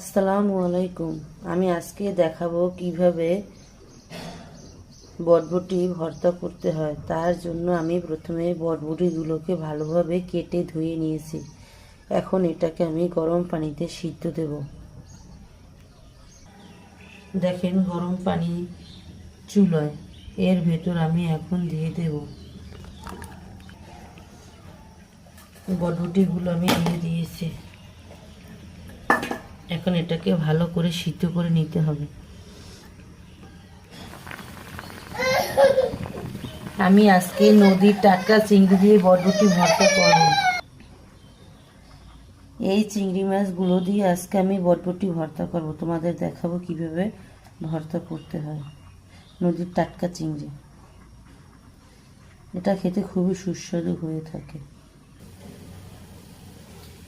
আসসালামু আলাইকুম। আমি আজকে দেখাবো কীভাবে বটবটি ভর্তা করতে হয়। তার জন্য আমি প্রথমে বটবটিগুলোকে ভালোভাবে কেটে ধুয়ে নিয়েছি। এখন এটাকে আমি গরম পানিতে সিদ্ধ দেব। দেখেন, গরম পানি চুলায়। এর ভেতর আমি এখন দিয়ে দেব। বটবটিগুলো আমি দিয়ে দিয়েছি। এখন এটাকে ভালো করে সিদ্ধ করে নিতে হবে। আমি আজকে নদীর টাটকা চিংড়ি দিয়ে বটবটি ভর্তা করব। এই চিংড়ি মাছগুলো দিয়ে আজকে আমি বটবটি ভর্তা করব। তোমাদের দেখাবো কীভাবে ভর্তা করতে হয়। নদীর টাটকা চিংড়ি। এটা খেতে খুবই সুস্বাদু হয়ে থাকে।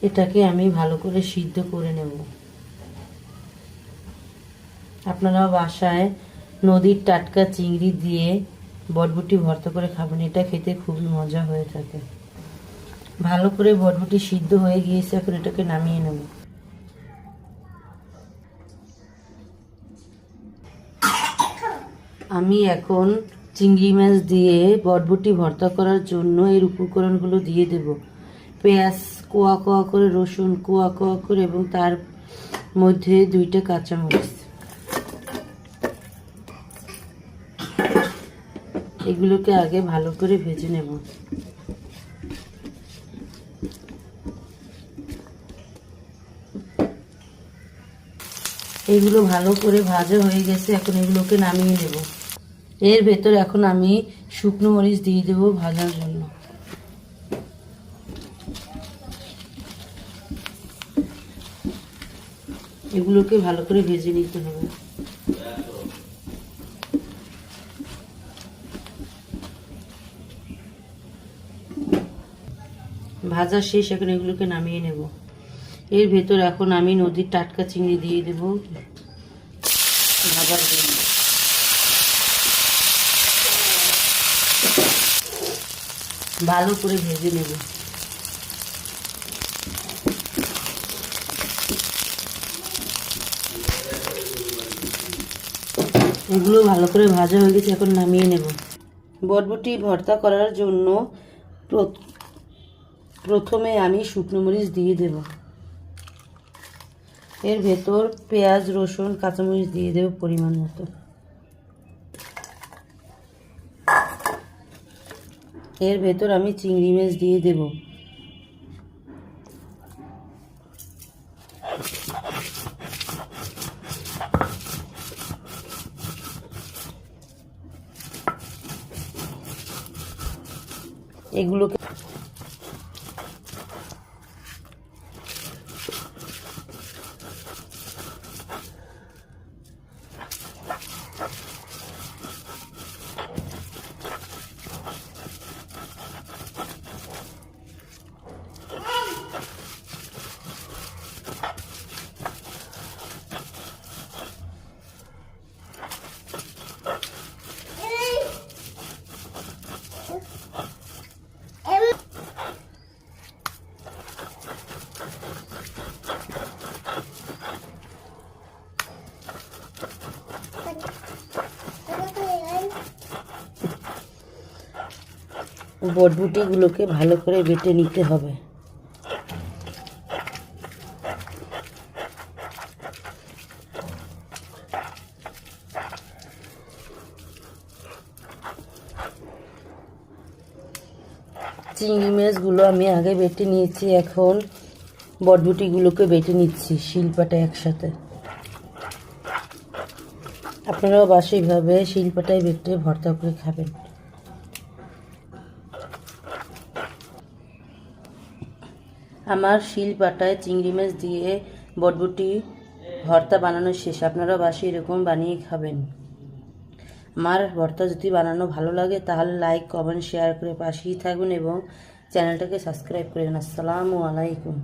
এটাকে আমি ভালো করে সিদ্ধ করে নেব। আপনারা বাসায় নদীর টাটকা চিংড়ি দিয়ে বটবুটি ভর্তা করে খাবেন, এটা খেতে খুবই মজা হয়ে থাকে। ভালো করে বটবুটি সিদ্ধ হয়ে গিয়েছে, এখন এটাকে নামিয়ে নেব। আমি এখন চিংড়ি মাছ দিয়ে বটবুটি ভর্তা করার জন্য এর উপকরণগুলো দিয়ে দেব। পেঁয়াজ কোয়া কোয়া করে, রসুন কোয়া কোয়া করে, এবং তার মধ্যে দুইটা কাঁচামরিচ। এগুলোকে আগে ভালো করে ভেজে নেব। এগুলো ভালো করে ভাজা হয়ে গেছে, এখন এগুলোকে নামিয়ে নেব। এর ভেতর এখন আমি শুকনো মরিচ দিয়ে দেবো ভাজার জন্য। এগুলোকে ভালো করে ভেজে নিতে হবে। ভাজা শেষ, এখন এগুলোকে নামিয়ে নেব। এর ভেতর এখন আমি নদীর টাটকা চিংড়ি দিয়ে দেব। ভাজার জন্য। ভালো করে ভেজে নেব। এগুলো ভালো করে ভাজা হয়ে গেছে, এখন নামিয়ে নেব। বটবটি ভর্তা করার জন্য প্রথমে আমি শুকনো মরিচ দিয়ে দেব। এর ভেতর পেঁয়াজ, রসুন, কাঁচামরিচ দিয়ে দেব পরিমাণ মতো। এর ভেতর আমি চিংড়ি মাছ দিয়ে দেব। এগুলোকে বটবুটিগুলোকে ভালো করে বেটে নিতে হবে। চিংড়ি মাছগুলো আমি আগে বেটে নিয়েছি, এখন বটবুটিগুলোকে বেটে নিচ্ছি শিলপাটা একসাথে। আপনারাও বাসে এইভাবে শিলপাটায় বেটে ভর্তা করে খাবেন। আমার শিল পাটায় চিংড়ি মাছ দিয়ে বটবুটি ভর্তা বানানো শেষ। আপনারা বাসি এরকম বানিয়ে খাবেন। আমার ভর্তা যদি বানানো ভালো লাগে, তাহলে লাইক কমেন্ট শেয়ার করে পাশেই থাকুন এবং চ্যানেলটাকে সাবস্ক্রাইব করে আসসালামু আলাইকুম।